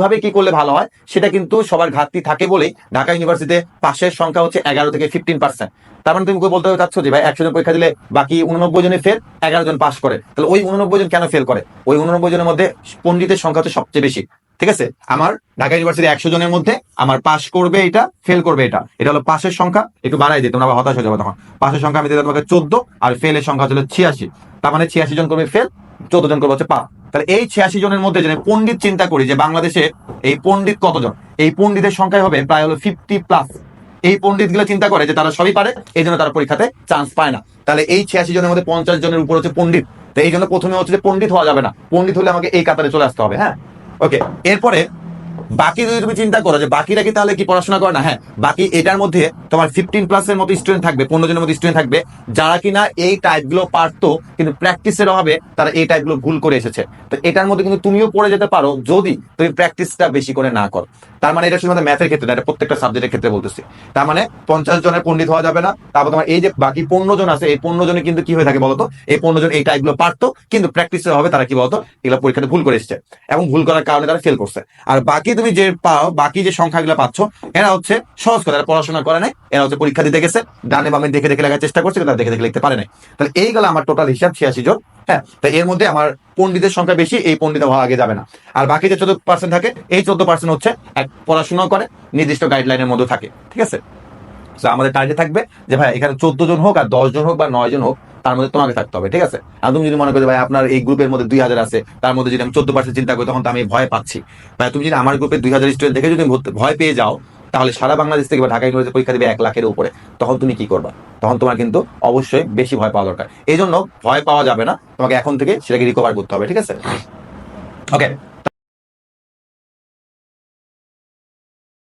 কীভাবে কি করলে ভালো হয়, সেটা কিন্তু সবার ঘাটতি থাকে বলেই ঢাকা ইউনিভার্সিটিতে পাশের সংখ্যা হচ্ছে এগারো থেকে ফিফটিন পার্সেন্ট তার মানে তুমি বলতে চাচ্ছ যে ভাই একশো জন পরীক্ষা দিলে বাকি উননব্বই জনে ফেল এগারো জন পাস করে। তাহলে ওই উননব্বই জন কেন ফেল করে? ওই উননব্বই জনের মধ্যে পণ্ডিতের সংখ্যা হচ্ছে সবচেয়ে বেশি। ঠিক আছে? আমার ঢাকা ইউনিভার্সিটি একশো জনের মধ্যে আমার পাস করবে এটা ফেল করবে এটা। এটা হলো পাশের সংখ্যা, একটু বাড়াই দিই, তোমরা হতাশ হয়ে যাবে তখন। পাশের সংখ্যা আমি দিতে তোমাকে চোদ্দ, আর ফেলের সংখ্যা হচ্ছে ছিয়াশি। তার মানে ছিয়াশি জন করবে ফেল চোদ্দ জন করবে হচ্ছে পাস। তাহলে এই ছিয়াশি জনের মধ্যে যদি পণ্ডিত চিন্তা করি যে বাংলাদেশে এই পণ্ডিত কতজন? এই পণ্ডিতের সংখ্যা হবে প্রায় হলো ফিফটি প্লাস এই পণ্ডিতগুলো চিন্তা করে যে তারা সবই পারে, এই জন্য তারা পরীক্ষাতে চান্স পায় না। তাহলে এই ছিয়াশি জনের মধ্যে পঞ্চাশ জনের উপর হচ্ছে পণ্ডিত। তো এই জন্য প্রথমে হচ্ছে যে পণ্ডিত হওয়া যাবে না। পণ্ডিত হলে আমাকে এই কাতারে চলে আসতে হবে হ্যাঁ? ওকে এরপরে বাকি যদি তুমি চিন্তা করো যে বাকিরা কি তাহলে কি পড়াশোনা করে? না হ্যাঁ বাকি এটার মধ্যে তোমার ফিফটিন প্লাসের মতো স্টুডেন্ট থাকবে, পনেরো জনের মতো স্টুডেন্ট থাকবে, যারা কিনা এই টাইপগুলো পারতো, কিন্তু প্র্যাকটিসের অভাবে তারা এই টাইপগুলো ভুল করে এসেছে। তো এটার মধ্যে কিন্তু তুমিও পড়ে যেতে পারো, যদি তুমি প্র্যাকটিসটা বেশি করে না করো। তার মানে এটা শুধুমাত্র ম্যাথের ক্ষেত্রে না, এটা প্রত্যেকটা সাবজেক্টের ক্ষেত্রে বলতেছি। তার মানে পঞ্চাশ জনের পণ্ডিত হওয়া যাবে না তারপর তোমার এই যে বাকি পনেরো জন আছে, এই পনেরো জনে কিন্তু কি হয়ে থাকে বলতো? এই পনেরো জন এই টাইপগুলো পারতো, কিন্তু প্র্যাকটিসের অভাবে তারা কি বলতো? এগুলো পরীক্ষাতে ভুল করে এসেছে। এবং ভুল করার কারণে তারা ফেল করছে। আর বাকি তুমি যে পাও, বাকি যে সংখ্যাগুলো পাচ্ছ, এরা হচ্ছে সহজ এরা পড়াশোনা করে নাই, এরা হচ্ছে পরীক্ষা দিতে গেছে, ডানে বামে দেখে দেখে লেখার চেষ্টা করছে তারা দেখে দেখে লিখতে পারে নাই। তাহলে এই গেল আমার টোটাল হিসাব, ছিয়াশি জন হ্যাঁ? তাই এর মধ্যে আমার পন্ডিতের সংখ্যা বেশি, এই পন্ডিত হওয়া আগে যাবে না। আর বাকি যে চোদ্দ পার্সেন্ট থাকে, এই চোদ্দ পার্সেন্ট হচ্ছে এক পড়াশোনা করে, নির্দিষ্ট গাইডলাইনের মধ্যে থাকে, ঠিক আছে? তো আমাদের টার্গেট থাকবে যে, ভাই, এখানে চোদ্দ জন হোক আর দশ জন হোক বা নয় জন হোক, তার মধ্যে তোমাকে থাকতে হবে, ঠিক আছে? আর তুমি যদি মনে করো ভাই, আপনার এই গ্রুপের মধ্যে দুই হাজার আছে, তার মধ্যে যদি আমি চোদ্দ পার্সেন্ট চিন্তা করি, তখন তো আমি ভয় পাচ্ছি। ভাই, তুমি যদি আমার গ্রুপে দুই হাজার স্টুডেন্ট দেখে যদি ভয় পেয়ে যাও, তাহলে সারা বাংলাদেশ থেকে বা ঢাকা ইউনিভার্সিটি পরীক্ষা দেবে এক লাখের উপরে। তখন তুমি কি করবা? তখন তোমার কিন্তু অবশ্যই বেশি ভয় পাওয়া দরকার। এই জন্য ভয় পাওয়া যাবে না, তোমাকে এখন থেকে সেটাকে রিকভার করতে হবে, ঠিক আছে? ওকে